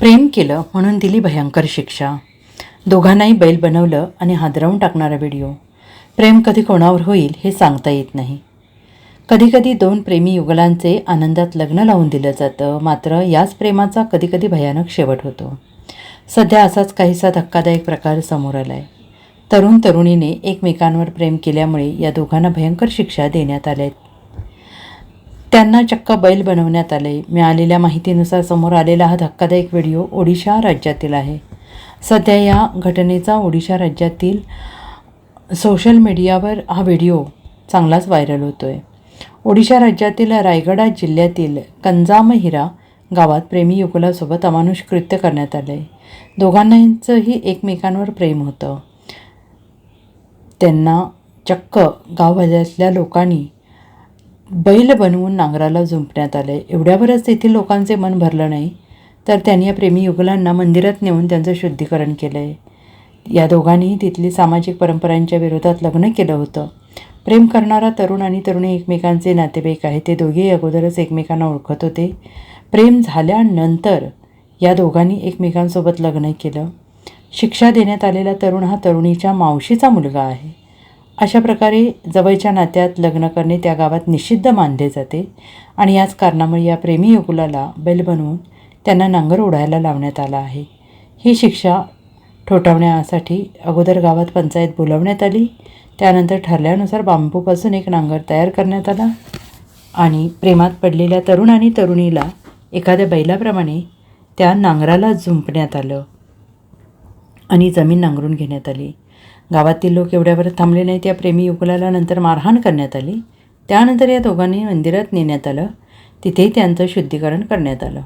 प्रेम केलं म्हणून दिली भयंकर शिक्षा. दोघांनाही बैल बनवलं आणि हादरवून टाकणारा व्हिडिओ. प्रेम कधी कोणावर होईल हे सांगता येत नाही. कधीकधी दोन प्रेमी युगलांचे आनंदात लग्न लावून दिलं जातं मात्र याच प्रेमाचा कधीकधी भयानक शेवट होतो. सध्या असाच काहीसा धक्कादायक प्रकार समोर आला आहे तरुण तरुणीने एकमेकांवर प्रेम केल्यामुळे या दोघांना भयंकर शिक्षा देण्यात आल्या आहेत त्यांना चक्क बैल बनवण्यात आले. मिळालेल्या माहितीनुसार समोर आलेला हा धक्कादायक व्हिडिओ ओडिशा राज्यातील आहे. सध्या या घटनेचा ओडिशा राज्यातील सोशल मीडियावर हा व्हिडिओ चांगलाच व्हायरल होतो आहे ओडिशा राज्यातील रायगडा जिल्ह्यातील कंजामहिरा गावात प्रेमी युगलासोबत अमानुष कृत्य करण्यात आलं. आहे दोघांनांचंही एकमेकांवर प्रेम होतं. त्यांना चक्क गावभाज्यातल्या लोकांनी बैल बनवून नांगराला जुंपण्यात आले. एवढ्यावरच तेथील लोकांचे मन भरलं नाही तर त्यांनी या प्रेमी युगलांना मंदिरात नेऊन त्यांचं शुद्धीकरण केलं आहे या दोघांनीही तिथली सामाजिक परंपरांच्या विरोधात लग्न केलं होतं. प्रेम करणारा तरुण आणि तरुणी एकमेकांचे नातेवाईक आहे ते दोघेही अगोदरच एकमेकांना ओळखत होते. प्रेम झाल्यानंतर या दोघांनी एकमेकांसोबत लग्न केलं. शिक्षा देण्यात आलेला तरुण हा तरुणीच्या मावशीचा मुलगा आहे. अशा प्रकारे जवळच्या नात्यात लग्न करणे त्या गावात निषिद्ध मानले जाते आणि याच कारणामुळे या प्रेमी युगुलाला बैल बनवून त्यांना नांगर ओढायला लावण्यात आला आहे. ही शिक्षा ठोठावण्यासाठी अगोदर गावात पंचायत बोलवण्यात आली. त्यानंतर ठरल्यानुसार बांबूपासून एक नांगर तयार करण्यात आला आणि प्रेमात पडलेल्या तरुण आणि तरुणीला एखाद्या बैलाप्रमाणे त्या नांगराला झुंपण्यात आलं आणि जमीन नांगरून घेण्यात आली. गावातील लोक एवढ्यावर थांबले नाहीत. त्या प्रेमी युगुलाला नंतर मारहाण करण्यात आली. त्यानंतर या दोघांनी मंदिरात नेण्यात आलं. तिथेही त्यांचं शुद्धीकरण करण्यात आलं.